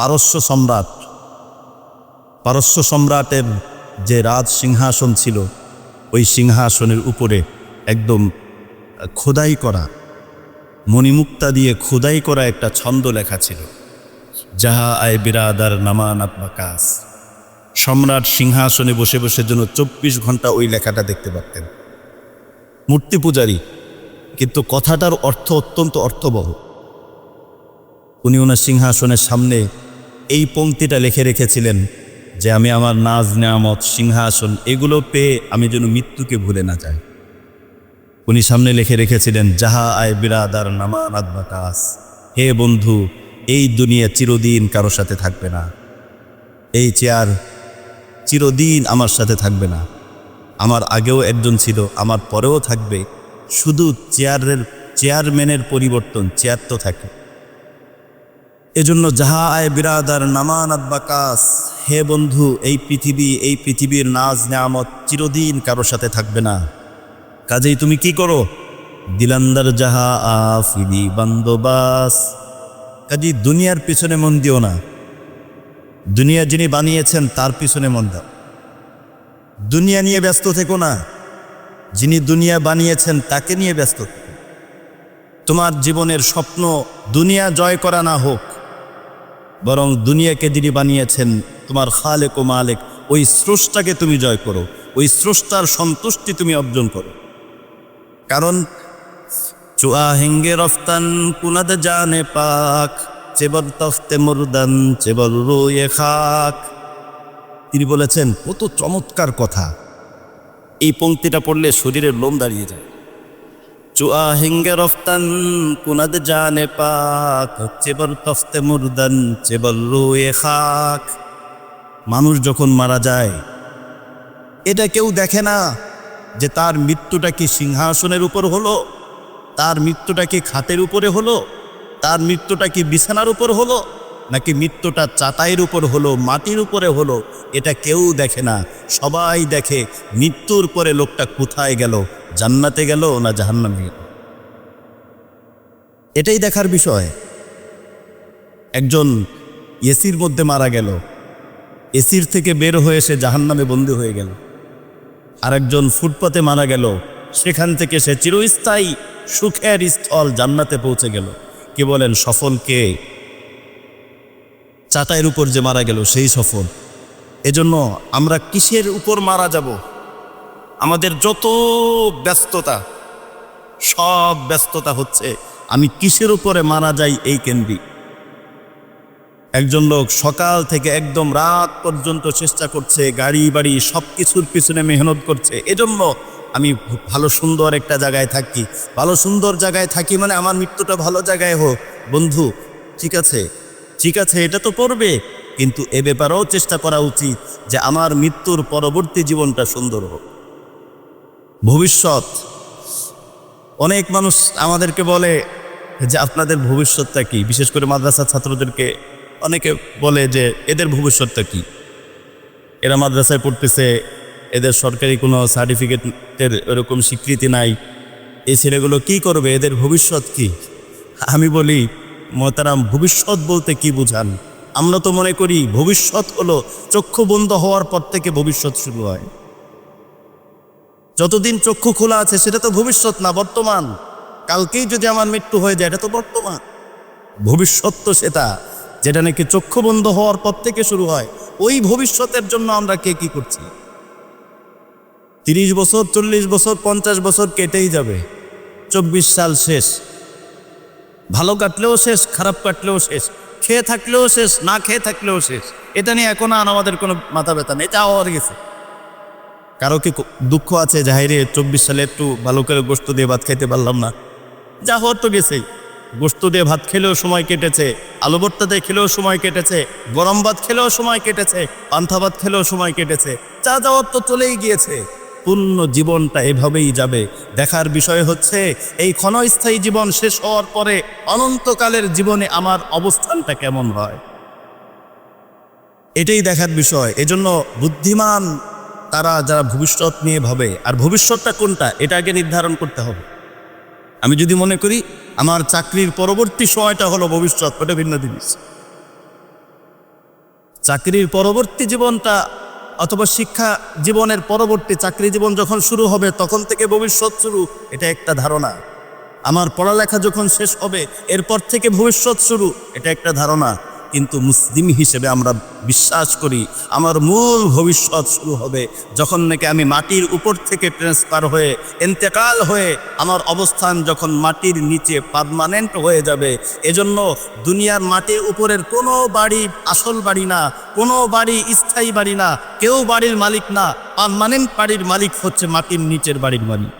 পারস্য সম্রাট। পারস্য সম্রাটের যে রাজ সিংহাসন ছিল, ওই সিংহাসনের উপরে একদম খোদাই করা, মণিমুক্তা দিয়ে খোদাই করা একটা ছন্দ লেখা ছিল, যাহা আয় বিরাদার নামানাত বাকাস। সম্রাট সিংহাসনে বসে বসে যেন চব্বিশ ঘণ্টা ওই লেখাটা দেখতে পারতেন। মূর্তি পূজারী, কিন্তু কথাটার অর্থ অত্যন্ত অর্থবহ। উনি ওনার সিংহাসনের সামনে এই পংক্তিটা লিখে রেখেছিলেন যে আমি আমার নাজ, নেয়ামত, সিংহাসন এগুলো পেয়ে আমি যেন মৃত্যুকে ভুলে না যাই। উনি সামনে লিখে রেখেছিলেন, যাহা আয় বিরাদার নামানাত বাকাস হে বন্ধু, এই দুনিয়া চিরদিন কারোর সাথে থাকবে না। এই চেয়ার চিরদিন আমার সাথে থাকবে না। আমার আগেও একজন ছিল, আমার পরেও থাকবে। শুধু চেয়ারের, চেয়ারম্যানের পরিবর্তন, চেয়ার তো থাকে। এজন্য যাহা আয় বিরাদার নামানাত বাকাস হে বন্ধু, এই পৃথিবী, এই পৃথিবীর নাজ নেয়ামত চিরদিন কারোর সাথে থাকবে না। কাজেই তুমি কি করো? দিলান্দার যাহা আফিদি বান্দোবাস। কাজেই দুনিয়ার পিছনে মন দিও না। দুনিয়া যিনি বানিয়েছেন, তার পিছনে মন দাও। দুনিয়া নিয়ে ব্যস্ত থেকো না। যিনি দুনিয়া বানিয়েছেন, তাকে নিয়ে ব্যস্ত তোমার জীবনের স্বপ্ন দুনিয়া জয় করা না হোক বরং দুনিয়াকে যিনি বানিয়েছেন, তোমার খালেক ও মালেক, ওই স্রষ্টাকে তুমি জয় করো, ওই স্রষ্টার সন্তুষ্টি তুমি অর্জন করো। কারণ, চুয়া হেঙ্গে রফতান কুনাদ জানে পাক চেবর তফতে মুরদান চেবর রুয়ে খাক। তিনি বলেছেন কত চমৎকার কথা। এই পংক্তিটা পড়লে শরীরের লোম দাঁড়িয়ে যায়। হিঙ্গে রফতান, কুনাদ জানে পাক, চেবর তফতে মুরদান, চেবর রুয়ে খাক। মানুষ যখন মারা যায়, এটা কেউ দেখে না যে তার মৃত্যুটা কি সিংহাসনের উপর হলো, তার মৃত্যুটা কি খাতের উপরে হলো, তার মৃত্যুটা কি বিছানার উপর হলো, নাকি মৃত্যুটা চাতাইয়ের উপর হলো, মাটির উপরে হলো, এটা কেউ দেখে না। সবাই দেখে মৃত্যুর পরে লোকটা কোথায় গেল জান্নাতে গেল না জাহান্নামে গেল? এটাই দেখার বিষয়। একজন এসির মধ্যে মারা গেল। এসির থেকে বের হয়ে সে জাহান্নামে বন্দী হয়ে গেল। আর একজন ফুটপাতে মারা গেল। সেখান থেকে সে চিরস্থায়ী সুখের স্থল জান্নাতে পৌঁছে গেল। কে বলেন, সফল কে? চাটাইয়ের উপর যে মারা গেল, সেই সফল। এজন্য আমরা কিসের উপর মারা যাব? আমাদের যত ব্যস্ততা, সব ব্যস্ততা হচ্ছে, আমি কিসের উপরে মারা যাই এই কেন্দ্রিক? একজন লোক সকাল থেকে একদম রাত পর্যন্ত চেষ্টা করছে, গাড়ি, বাড়ি সব কিছুর পিছনে মেহনত করছে। এজন্য আমি ভালো সুন্দর একটা জায়গায় থাকি। ভালো সুন্দর জায়গায় থাকি মানে আমার মৃত্যুটা ভালো জায়গায় হোক। বন্ধু, ঠিক আছে ঠিক আছে, এটা তো পড়বে, কিন্তু এ ব্যাপারেও চেষ্টা করা উচিত যে আমার মৃত্যুর পরবর্তী জীবনটা সুন্দর হোক। ভবিষ্যৎ। অনেক মানুষ আমাদেরকে বলে যে, আপনাদের ভবিষ্যৎটা কি? বিশেষ করে মাদ্রাসার ছাত্রদেরকে অনেকে বলে যে, এদের ভবিষ্যৎটা কি? এরা মাদ্রাসায় পড়তেছে, এদের সরকারি কোনো সার্টিফিকেটের এরকম স্বীকৃতি নাই। এই ছেলেগুলো কি করবে? এদের ভবিষ্যৎ কি? আমি বলি মতারাম ভবিষ্যৎ বলতে কি বুঝান? আমরা তো মনে করি, ভবিষ্যৎ হলো চক্ষু বন্ধ হওয়ার পর থেকে ভবিষ্যৎ শুরু হয়। যতদিন চক্ষু খোলা আছে, সেটা তো ভবিষ্যৎ না, বর্তমান। কালকেই যদি আমার মৃত্যু হয়ে যায়, এটা তো বর্তমান। ভবিষ্যৎ তো সেটা, যেটা নাকি চক্ষু বন্ধ হওয়ার পর থেকে শুরু হয়। ওই ভবিষ্যতের জন্য আমরা কে কি করছি? তিরিশ বছর, চল্লিশ বছর, পঞ্চাশ বছর কেটেই যাবে। চব্বিশ সাল শেষ। ভালো কাটলেও শেষ, খারাপ কাটলেও শেষ। খেয়ে থাকলেও শেষ, না খেয়ে থাকলেও শেষ। এটা নিয়ে এখন আর আমাদের কোনো মাথা ব্যথা নেই হওয়ার গেছে। কারও কি দুঃখ আছে? জাহিরে, চব্বিশ সালে একটু ভালো করে গোস্ত দিয়ে ভাত খাইতে পারলাম না। যা হওয়ার তো গেছেই। গোস্ত দিয়ে ভাত খেলেও সময় কেটেছে, আলু ভর্তা দিয়ে খেলেও সময় কেটেছে, গরম ভাত খেলেও সময় কেটেছে, পান্থা ভাত খেলেও সময় কেটেছে। যা যাওয়ার তো চলেই গিয়েছে। পূর্ণ জীবনটা এভাবেই যাবে। দেখার বিষয় হচ্ছে, এই ক্ষণস্থায়ী জীবন শেষ হওয়ার পরে অনন্তকালের জীবনে আমার অবস্থানটা কেমন হয়? এটাই দেখার বিষয়। এজন্য বুদ্ধিমান তারা যারা ভবিষ্যৎ নিয়ে ভাবে, আর ভবিষ্যৎটা কোনটা, এটা আগে নির্ধারণ করতে হবে। আমি যদি মনে করি, আমার চাকরির পরবর্তী সময়টা হলো ভবিষ্যৎ, ওটা ভিন্ন জিনিস। চাকরির পরবর্তী জীবনটা অথবা শিক্ষা জীবনের পরবর্তী চাকরি জীবন যখন শুরু হবে, তখন থেকে ভবিষ্যৎ শুরু, এটা একটা ধারণা। আমার পড়ালেখা যখন শেষ হবে, এরপর থেকে ভবিষ্যৎ শুরু, এটা একটা ধারণা। কিন্তু মুসলিম হিসেবে আমরা বিশ্বাস করি আমার মূল ভবিষ্যৎ শুরু হবে যখন নাকি আমি মাটির উপর থেকে ট্রান্সফার হয়ে এন্তেকাল হয়ে আমার অবস্থান যখন মাটির নিচে পারমানেন্ট হয়ে যাবে। এজন্য দুনিয়ার মাটির উপরের কোনো বাড়ি আসল বাড়ি না, কোনো বাড়ি স্থায়ী বাড়ি না, কেউ বাড়ির মালিক না পারমানেন্ট বাড়ির মালিক হচ্ছে মাটির নিচের বাড়ির মালিক।